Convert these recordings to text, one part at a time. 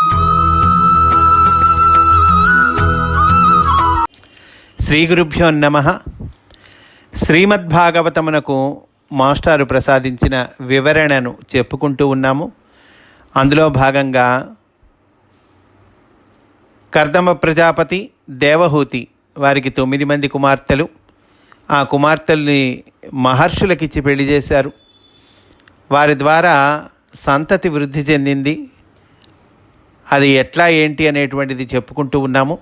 శ్రీ గురుభ్యో నమ. శ్రీమద్భాగవతమునకు మాస్టారు ప్రసాదించిన వివరణను చెప్పుకుంటూ ఉన్నాము. అందులో భాగంగా కర్దమ ప్రజాపతి దేవహూతి వారికి తొమ్మిది మంది కుమార్తెలు. ఆ కుమార్తెల్ని మహర్షులకిచ్చి పెళ్ళి చేశారు. వారి ద్వారా సంతతి వృద్ధి చెందింది. అది ఎట్లా ఏంటి అనేటువంటిది చెప్పుకుంటూ ఉన్నాము.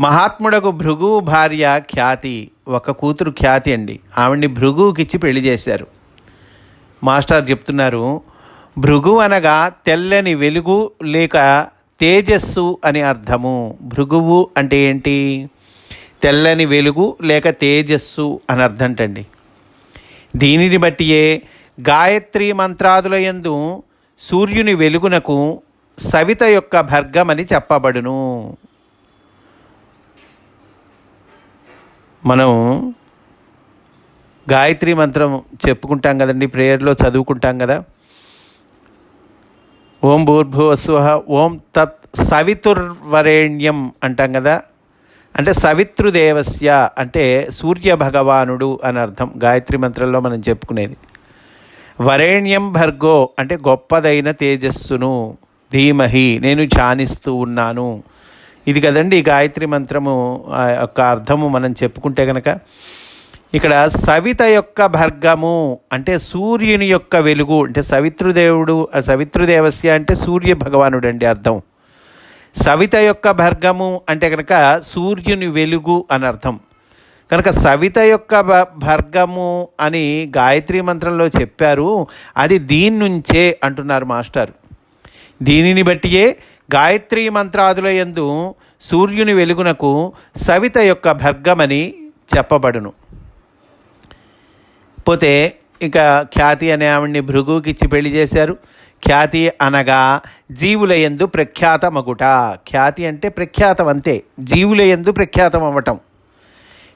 మహాత్ముడకు భృగు భార్య ఖ్యాతి ఒక కూతురు ఖ్యాతి అండి. ఆవిడ్ని భృగుకిచ్చి పెళ్ళి చేశారు. మాస్టర్ చెప్తున్నారు భృగు అనగా తెల్లని వెలుగు లేక తేజస్సు అని అర్థము. భృగువు అంటే ఏంటి? తెల్లని వెలుగు లేక తేజస్సు అని అర్థంటండి దీనిని బట్టియే గాయత్రి మంత్రాదుల యందు సూర్యుని వెలుగునకు సవిత యొక్క భర్గమని చెప్పబడును. మనం గాయత్రి మంత్రం చెప్పుకుంటాం కదండి ప్రేయర్లో చదువుకుంటాం కదా. ఓం భూర్భువస్వ ఓం తత్ సవితుర్వరేణ్యం అంటాం కదా. అంటే సవితృదేవస్య అంటే సూర్య భగవానుడు అని అర్థం గాయత్రి మంత్రంలో మనం చెప్పుకునేది. వరేణ్యం భర్గో అంటే గొప్పదైన తేజస్సును ధీమహి నేను ధ్యానిస్తూ ఉన్నాను. ఇది కదండి గాయత్రి మంత్రము ఆ యొక్క అర్థము మనం చెప్పుకుంటే కనుక ఇక్కడ సవిత యొక్క భర్గము అంటే సూర్యుని యొక్క వెలుగు అంటే సవితృదేవుడు సవితృదేవస్య అంటే సూర్య భగవానుడు అండి అర్థం. సవిత యొక్క భర్గము అంటే కనుక సూర్యుని వెలుగు అని అర్థం. కనుక సవిత యొక్క భ భర్గము అని గాయత్రి మంత్రంలో చెప్పారు. అది దీని నుంచే అంటున్నారు మాస్టర్. దీనిని బట్టియే గాయత్రి మంత్రాదుల యందు సూర్యుని వెలుగునకు సవిత యొక్క భర్గమని చెప్పబడును. పోతే ఇక ఖ్యాతి అనే ఆవిడ్ని భృగుకిచ్చి పెళ్ళి చేశారు. ఖ్యాతి అనగా జీవుల ఎందు ప్రఖ్యాతమగుట. ఖ్యాతి అంటే ప్రఖ్యాతం అంతే జీవుల ఎందు ప్రఖ్యాతం అవ్వటం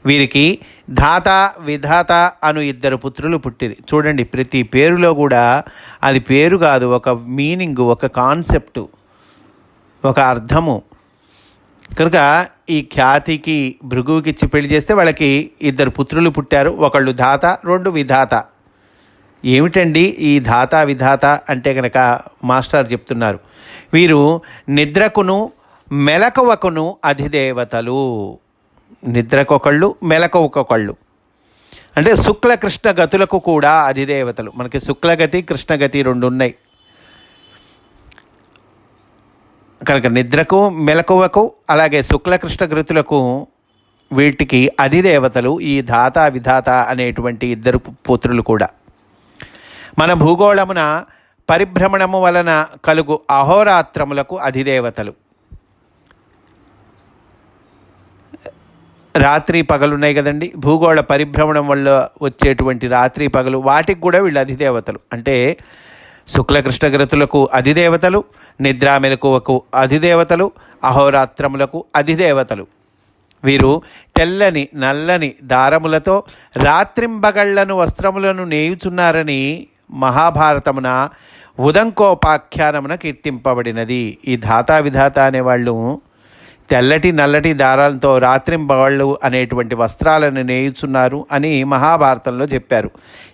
వీరికి ధాత విధాత అను ఇద్దరు పుత్రులు పుట్టిరి. చూడండి ప్రతి పేరులో కూడా అది పేరు కాదు ఒక మీనింగ్ ఒక కాన్సెప్టు ఒక అర్థము. కనుక ఈ ఖ్యాతికి భృగువుకి ఇచ్చి పెళ్ళి చేస్తే వాళ్ళకి ఇద్దరు పుత్రులు పుట్టారు ఒకళ్ళు ధాత రెండు విధాత. ఏమిటండి ఈ ధాత విధాత అంటే కనుక మాస్టర్ చెప్తున్నారు. వీరు నిద్రకును మెలకువకును అధిదేవతలు. నిద్రకొకళ్ళు మెలకువకొకళ్ళు. అంటే శుక్ల కృష్ణ గతులకు కూడా అధిదేవతలు. మనకి శుక్లగతి కృష్ణగతి రెండు ఉన్నాయి. కనుక నిద్రకు మెలకువకు అలాగే శుక్లకృష్ణ గృతులకు వీటికి అధిదేవతలు ఈ ధాత విధాత అనేటువంటి ఇద్దరు పుత్రులు కూడా. మన భూగోళమున పరిభ్రమణము వలన కలుగు అహోరాత్రములకు అధిదేవతలు. రాత్రి పగలు ఉన్నాయి కదండి. భూగోళ పరిభ్రమణం వల్ల వచ్చేటువంటి రాత్రి పగలు వాటికి కూడా వీళ్ళు అధిదేవతలు. అంటే శుక్లకృష్ణగ్రతులకు అధిదేవతలు నిద్రా మెలకువకు అధిదేవతలు అహోరాత్రములకు అధిదేవతలు. వీరు తెల్లని నల్లని దారములతో రాత్రింబగళ్ళను వస్త్రములను నేయుచున్నారని మహాభారతమున ఉదంకోపాఖ్యానమున కీర్తింపబడినది. ఈ ధాతా విధాత అనేవాళ్ళు తెల్లటి నల్లటి దారాలతో రాత్రింబవళ్ళు అనేటువంటి వస్త్రాలను నేయుచున్నారు అని మహాభారతంలో చెప్పారు.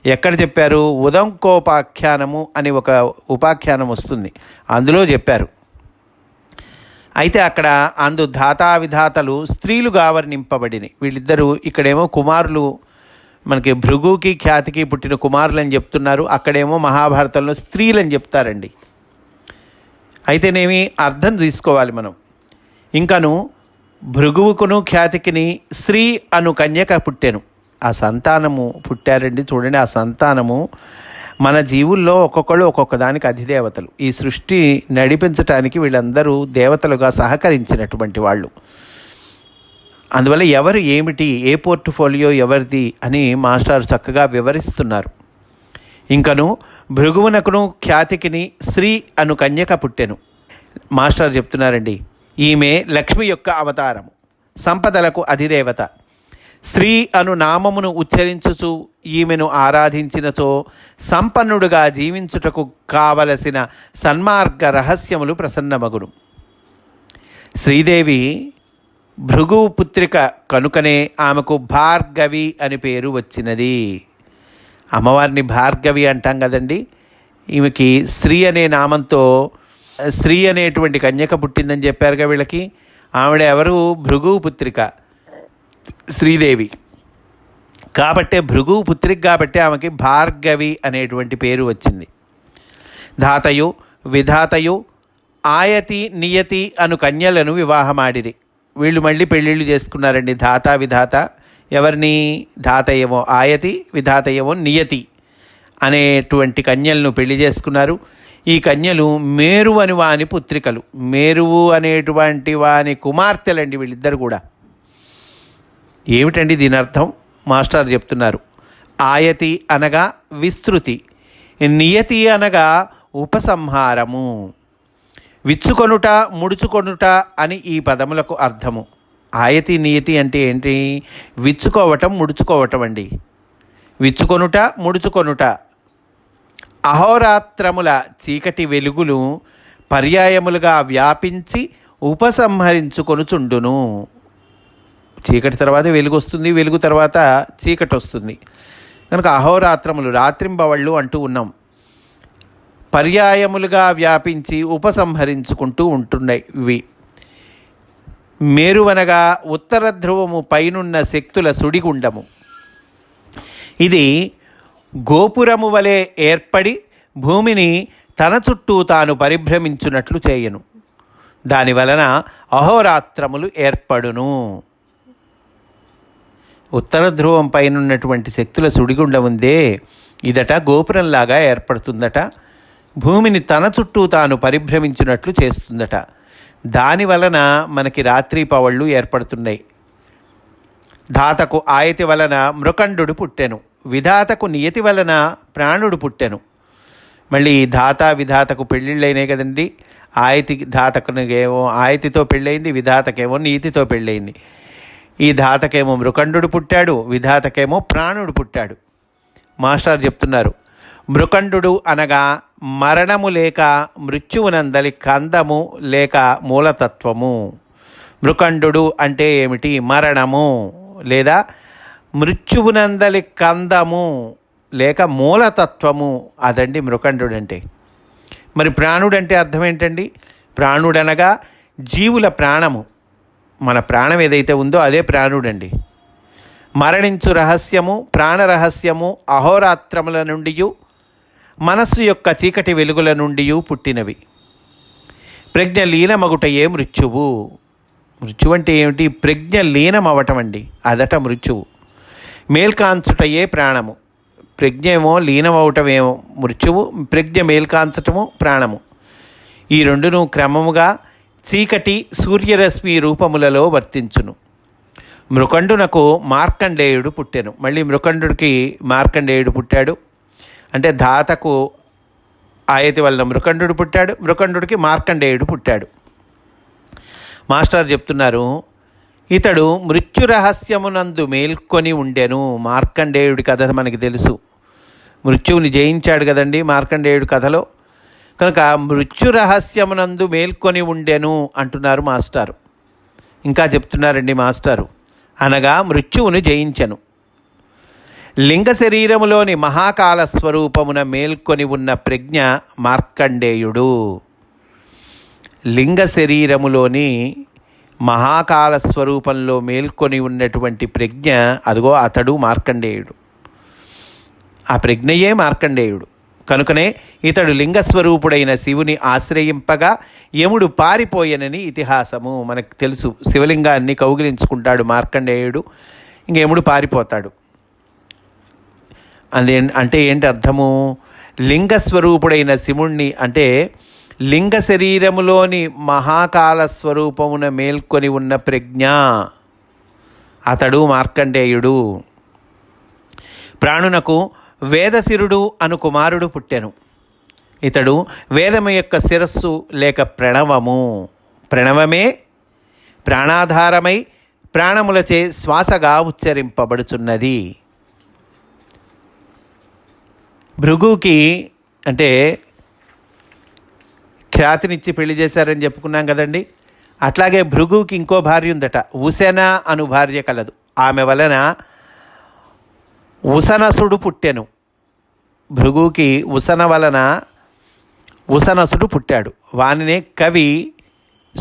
ఎక్కడ చెప్పారు? ఉదంకోపాఖ్యానము అని ఒక ఉపాఖ్యానం వస్తుంది. అందులో చెప్పారు. అయితే అక్కడ అందు ధాతా విధాతలు స్త్రీలుగా వర్ణింపబడినాయి వీళ్ళిద్దరూ ఇక్కడేమో కుమారులు మనకి భృగుకి ఖ్యాతికి పుట్టిన కుమారులు అని చెప్తున్నారు. అక్కడేమో మహాభారతంలో స్త్రీలని చెప్తారండి. అయితేనేమి అర్థం తీసుకోవాలి మనం. ఇంకను భృగువుకును ఖ్యాతికిని శ్రీ అను కన్యక పుట్టాను. ఆ సంతానము పుట్టారండి చూడండి ఆ సంతానము మన జీవుల్లో ఒక్కొక్కళ్ళు ఒక్కొక్క దానికి అధిదేవతలు. ఈ సృష్టి నడిపించటానికి వీళ్ళందరూ దేవతలుగా సహకరించినటువంటి వాళ్ళు. అందువల్ల ఎవరు ఏమిటి ఏ పోర్ట్ఫోలియో ఎవరిది అని మాస్టర్ చక్కగా వివరిస్తున్నారు. ఇంకను భృగువునకును ఖ్యాతికిని శ్రీ అను కన్యక పుట్టెను. మాస్టర్ చెప్తున్నారండి ఈమె లక్ష్మి యొక్క అవతారము సంపదలకు అధిదేవత. శ్రీ అను నామమును ఉచ్చరించుచు ఈమెను ఆరాధించినచో సంపన్నుడుగా జీవించుటకు కావలసిన సన్మార్గ రహస్యములు ప్రసన్నమగును. శ్రీదేవి భృగు పుత్రిక కనుకనే ఆమెకు భార్గవి అని పేరు వచ్చినది. అమ్మవారిని భార్గవి అంటాం కదండి. ఈమెకి శ్రీ అనే నామంతో స్త్రీ అనేటువంటి కన్యక పుట్టిందని చెప్పారుగా వీళ్ళకి. ఆవిడ ఎవరు? భృగు పుత్రిక. శ్రీదేవి. కాబట్టే భృగు పుత్రిక కాబట్టి ఆమెకి భార్గవి అనేటువంటి పేరు వచ్చింది. ధాతయు విధాతయు ఆయతి నియతి అను కన్యలను వివాహమాడిరి. వీళ్ళు మళ్ళీ పెళ్ళిళ్ళు చేసుకున్నారండి. ధాత విధాత. ఎవరిని? ధాత ఆయతి విధాత నియతి అనేటువంటి కన్యలను పెళ్ళి చేసుకున్నారు. ఈ కన్యలు మేరు అని వాని పుత్రికలు. మేరువు అనేటువంటి వాని కుమార్తెలండి వీళ్ళిద్దరు కూడా. ఏమిటండి దీని అర్థం? మాస్టర్ చెప్తున్నారు. ఆయతి అనగా విస్తృతి నియతి అనగా ఉపసంహారము. విచ్చుకొనుట ముడుచుకొనుట అని ఈ పదములకు అర్థము. ఆయతి నియతి అంటే ఏంటి? విచ్చుకోవటం ముడుచుకోవటం అండి. విచ్చుకొనుట ముడుచుకొనుట అహోరాత్రముల చీకటి వెలుగులు పర్యాయములుగా వ్యాపించి ఉపసంహరించుకొనుచుండును. చీకటి తర్వాత వెలుగు వస్తుంది వెలుగు తర్వాత చీకటి వస్తుంది. కనుక అహోరాత్రములు రాత్రింబవళ్ళు అంటూ ఉన్నాం. పర్యాయములుగా వ్యాపించి ఉపసంహరించుకుంటూ ఉంటున్నాయి ఇవి మేరువనగా ఉత్తర ధ్రువము పైనున్న శక్తుల సుడిగుండము. ఇది గోపురము వలె ఏర్పడి భూమిని తన చుట్టూ తాను పరిభ్రమించున్నట్లు చేయను. దాని వలన అహోరాత్రములు ఏర్పడును. ఉత్తర ధ్రువం పైనున్నటువంటి శక్తుల సుడిగుండం ఉందే. ఇదట గోపురంలాగా ఏర్పడుతుందట. భూమిని తన చుట్టూ తాను పరిభ్రమించినట్లు చేస్తుందట. దాని వలన మనకి రాత్రి పవళ్ళు ఏర్పడుతున్నాయి. ధాతకు ఆయతి వలన మృకండు పుట్టెను. విధాతకు నియతి వలన ప్రాణుడు పుట్టెను. మళ్ళీ ధాత విధాతకు పెళ్ళిళ్ళైనాయి కదండి. ఆయతి ధాతకునికేమో ఆయతితో పెళ్ళయింది విధాతకేమో నీతితో పెళ్ళయింది. ఈ ధాతకేమో మృకండు పుట్టాడు విధాతకేమో ప్రాణుడు పుట్టాడు. మాస్టర్ చెప్తున్నారు మృకండు అనగా మరణము లేక మృత్యువునందలి కందము లేక మూలతత్వము. మృకండు అంటే ఏమిటి? మరణము లేదా మృత్యువునందలి కందము లేక మూలతత్వము అదండి మృకండు అంటే మరి ప్రాణుడు అంటే అర్థం ఏంటండి ప్రాణుడనగా జీవుల ప్రాణము. మన ప్రాణం ఏదైతే ఉందో అదే ప్రాణుడండి. మరణించు రహస్యము ప్రాణరహస్యము అహోరాత్రముల నుండి మనస్సు యొక్క చీకటి వెలుగుల నుండి పుట్టినవి. ప్రజ్ఞ లీనమగుటయే మృత్యువు. మృత్యు అంటే ఏమిటి? ప్రజ్ఞ లీనమవటం అండి అదట మృత్యువు. మేల్కాంచుటయే ప్రాణము. ప్రజ్ఞ ఏమో లీనమవటమేమో మృత్యువు ప్రజ్ఞ మేల్కాంచటము ప్రాణము. ఈ రెండును క్రమముగా చీకటి సూర్యరశ్మి రూపములలో వర్తించును. మృకండునకు మార్కండేయుడు పుట్టెను. మళ్ళీ మృకండుడికి మార్కండేయుడు పుట్టాడు. అంటే ధాతకు ఆయతి వల్ల మృకండు పుట్టాడు మృకండుడికి మార్కండేయుడు పుట్టాడు. మాస్టర్ చెప్తున్నారు ఇతడు మృత్యు రహస్యమునందు మేల్కొని ఉండెను. మార్కండేయుడి కథ మనకి తెలుసు. మృత్యువుని జయించాడు కదండి మార్కండేయుడి కథలో. కనుక మృత్యు రహస్యమునందు మేల్కొని ఉండెను అంటున్నారు మాస్టారు. ఇంకా చెప్తున్నారండి మాస్టారు. అనగా మృత్యువును జయించను. లింగ శరీరములోని మహాకాల స్వరూపమున మేల్కొని ఉన్న ప్రజ్ఞ మార్కండేయుడు. లింగ శరీరములోని మహాకాల స్వరూపంలో మేల్కొని ఉన్నటువంటి ప్రజ్ఞ అదిగో అతడు మార్కండేయుడు. ఆ ప్రజ్ఞయే మార్కండేయుడు. కనుకనే ఇతడు లింగస్వరూపుడైన శివుని ఆశ్రయింపగా యముడు పారిపోయనని ఇతిహాసము మనకు తెలుసు. శివలింగాన్ని కౌగిలించుకుంటాడు మార్కండేయుడు ఇంక యముడు పారిపోతాడు. అదే అంటే ఏంటి అర్థము? లింగస్వరూపుడైన శివుణ్ణి అంటే లింగ శరీరములోని మహాకాల స్వరూపమున మేల్కొని ఉన్న ప్రజ్ఞ. అతడు మార్కండేయుడు. ప్రాణునకు వేదశిరుడు అను కుమారుడు పుట్టెను. ఇతడు వేదము యొక్క శిరస్సు లేక ప్రణవము. ప్రణవమే ప్రాణాధారమై ప్రాణములచే శ్వాసగా ఉచ్చరింపబడుచున్నది. భృగుకి అంటే ఖ్యాతినిచ్చి పెళ్ళి చేశారని చెప్పుకున్నాం కదండి. అట్లాగే భృగుకి ఇంకో భార్య ఉందట. ఉసెన అను భార్య కలదు. ఆమె వలన ఉసనసుడు పుట్టెను. భృగుకి ఉసన వలన ఉసనసుడు పుట్టాడు. వానినే కవి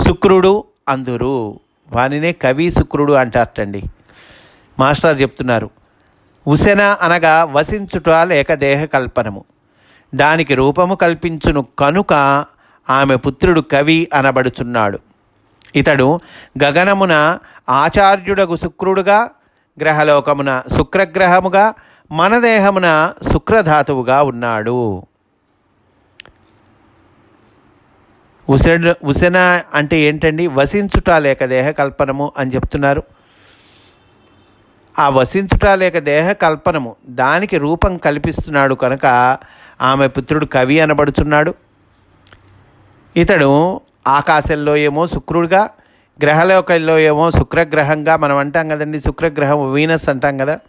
శుక్రుడు అందురు. వానినే కవి శుక్రుడు అంటారటండి. మాస్టర్ చెప్తున్నారు. ఉసెన అనగా వసించుట లేక దేహ కల్పనము. దానికి రూపము కల్పించును కనుక ఆమె పుత్రుడు కవి అనబడుచున్నాడు. ఇతడు గగనమున ఆచార్యుడగు శుక్రుడుగా గ్రహలోకమున శుక్రగ్రహముగా మన దేహమున శుక్రధాతువుగా ఉన్నాడు. ఉసెన ఉసెన అంటే ఏంటండి? వసించుట లేక దేహ కల్పనము అని చెప్తున్నారు. ఆ వసించుట లేక దేహ కల్పనము దానికి రూపం కల్పిస్తున్నాడు కనుక ఆమె పుత్రుడు కవి అనబడుచున్నాడు. ఇతడు ఆకాశంలో ఏమో శుక్రుడుగా గ్రహలోకంలో ఏమో శుక్రగ్రహంగా మనం అంటాం కదండి శుక్రగ్రహం వీనస్ అంటాం కదా.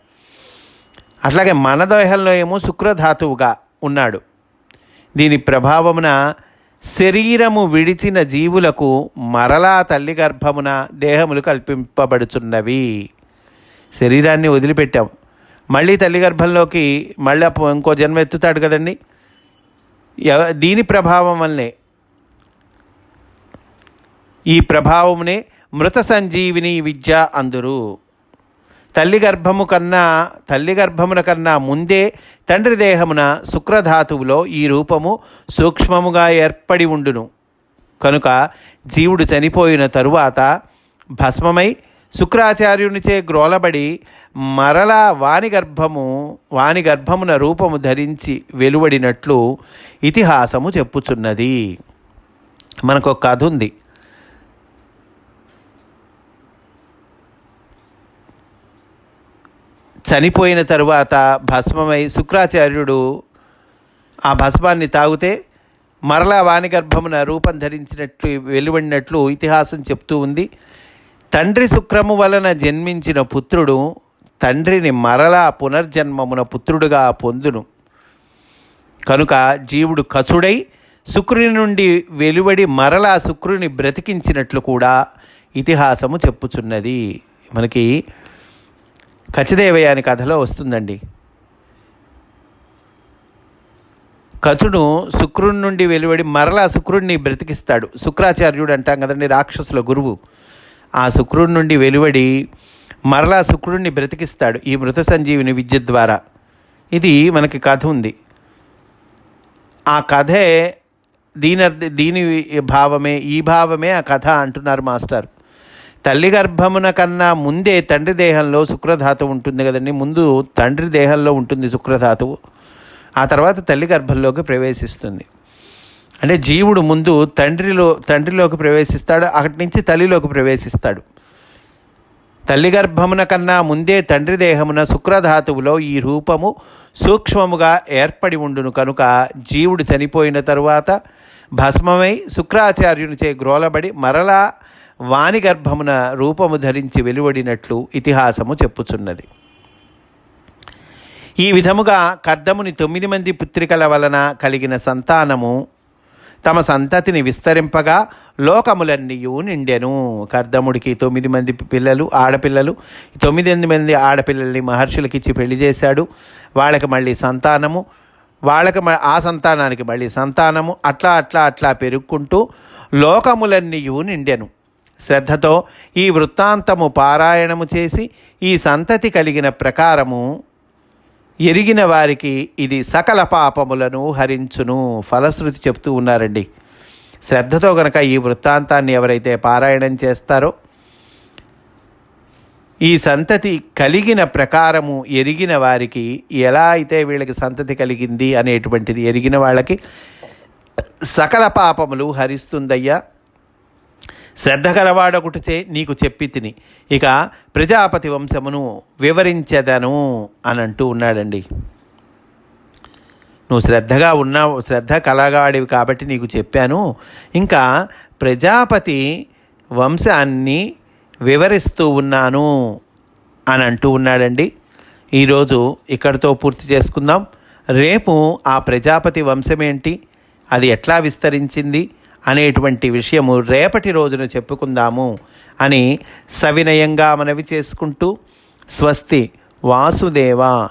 అట్లాగే మన దేహంలో ఏమో శుక్రధాతువుగా ఉన్నాడు. దీని ప్రభావమున శరీరము విడిచిన జీవులకు మరలా తల్లి గర్భమున దేహములు కల్పింపబడుచున్నవి. శరీరాన్ని వదిలిపెట్టాం. మళ్ళీ తల్లి గర్భంలోకి మళ్ళీ అప్పు- ఇంకో జన్మ ఎత్తుతాడు కదండి. ఎవ- దీని ప్రభావం వల్లనే ఈ ప్రభావమునే మృత సంజీవిని విద్య అందురు. తల్లి గర్భము కన్నా తల్లి గర్భమున కన్నా ముందే తండ్రి దేహమున శుక్రధాతువులో ఈ రూపము సూక్ష్మముగా ఏర్పడి ఉండును. కనుక జీవుడు చనిపోయిన తరువాత భస్మమై శుక్రాచార్యునిచే గ్రోలబడి మరలా వాణి గర్భము వాణి గర్భమున రూపము ధరించి వెలువడినట్లు ఇతిహాసము చెప్పుచున్నది. మనకు ఒక కథ ఉంది. చనిపోయిన తరువాత భస్మమై శుక్రాచార్యుడు ఆ భస్మాన్ని తాగితే మరలా వాణిగర్భమున రూపం ధరించినట్లు వెలువడినట్లు ఇతిహాసం చెప్తూ ఉంది. తండ్రి శుక్రము వలన జన్మించిన పుత్రుడు తండ్రిని మరలా పునర్జన్మమున పుత్రుడుగా పొందును. కనుక జీవుడు కచుడై శుక్రుని నుండి వెలువడి మరలా శుక్రుని బ్రతికించినట్లు కూడా ఇతిహాసము చెప్పుచున్నది. మనకి కచిదేవయాని కథలో వస్తుందండి. కచుడు శుక్రుడి నుండి వెలువడి మరలా శుక్రుడిని బ్రతికిస్తాడు. శుక్రాచార్యుడు అంటాం కదండి రాక్షసుల గురువు. ఆ శుక్రుడి నుండి వెలువడి మరలా శుక్రుడిని బ్రతికిస్తాడు ఈ మృత సంజీవిని విద్య ద్వారా. ఇది మనకి కథ ఉంది. ఆ కథే దీని అర్థ- దీని భావమే ఈ భావమే ఆ కథ అంటున్నారు మాస్టర్. తల్లి గర్భమున కన్నా ముందే తండ్రి దేహంలో శుక్రధాతువు ఉంటుంది కదండి. ముందు తండ్రి దేహంలో ఉంటుంది శుక్రధాతువు. ఆ తర్వాత తల్లి గర్భంలోకి ప్రవేశిస్తుంది. అంటే జీవుడు ముందు తండ్రిలో తండ్రిలోకి ప్రవేశిస్తాడు అక్కడి నుంచి తల్లిలోకి ప్రవేశిస్తాడు. తల్లి గర్భమున కన్నా ముందే తండ్రి దేహమున శుక్రధాతువులో ఈ రూపము సూక్ష్మముగా ఏర్పడి ఉండును కనుక జీవుడు చనిపోయిన తరువాత భస్మమై శుక్రాచార్యునిచే గ్రోలబడి మరలా వాని గర్భమున రూపము ధరించి వెలువడినట్లు ఇతిహాసము చెప్పుచున్నది. ఈ విధముగా కర్దముని తొమ్మిది మంది పుత్రికల వలన కలిగిన సంతానము తమ సంతతిని విస్తరింపగా లోకములన్నీయు నిండెను. కర్దముడికి తొమ్మిది మంది పిల్లలు ఆడపిల్లలు తొమ్మిది మంది ఆడపిల్లల్ని మహర్షులకి ఇచ్చి పెళ్ళి చేశాడు. వాళ్ళకి మళ్ళీ సంతానము వాళ్ళకి ఆ సంతానానికి మళ్ళీ సంతానము అట్లా అట్లా అట్లా పెరుక్కుంటూ లోకములన్నీయు నిండెను. శ్రద్ధతో ఈ వృత్తాంతము పారాయణము చేసి ఈ సంతతి కలిగిన ప్రకారము ఎరిగిన వారికి ఇది సకల పాపములను హరించును. ఫలశ్రుతి చెప్తూ ఉన్నారండి. శ్రద్ధతో గనక ఈ వృత్తాంతాన్ని ఎవరైతే పారాయణం చేస్తారో ఈ సంతతి కలిగిన ప్రకారము ఎరిగిన వారికి ఎలా అయితే వీళ్ళకి సంతతి కలిగింది అనేటువంటిది ఎరిగిన వాళ్ళకి సకల పాపములు హరిస్తుందయ్యా. శ్రద్ధ గలవాడొకటిచే నీకు చెప్పి తిని. ఇక ప్రజాపతి వంశమును వివరించదను అని అంటూ ఉన్నాడండి. నువ్వు శ్రద్ధగా ఉన్నావు శ్రద్ధ కలగాడివి కాబట్టి నీకు చెప్పాను. ఇంకా ప్రజాపతి వంశాన్ని వివరిస్తూ ఉన్నాను అని అంటూ ఉన్నాడండి. ఈరోజు ఇక్కడితో పూర్తి చేసుకుందాం. రేపు ఆ ప్రజాపతి వంశమేంటి? అది ఎట్లా విస్తరించింది? అనేటువంటి విషయము రేపటి రోజున చెప్పుకుందాము అని సవినయంగా మనవి చేసుకుంటూ స్వస్తి వాసుదేవ.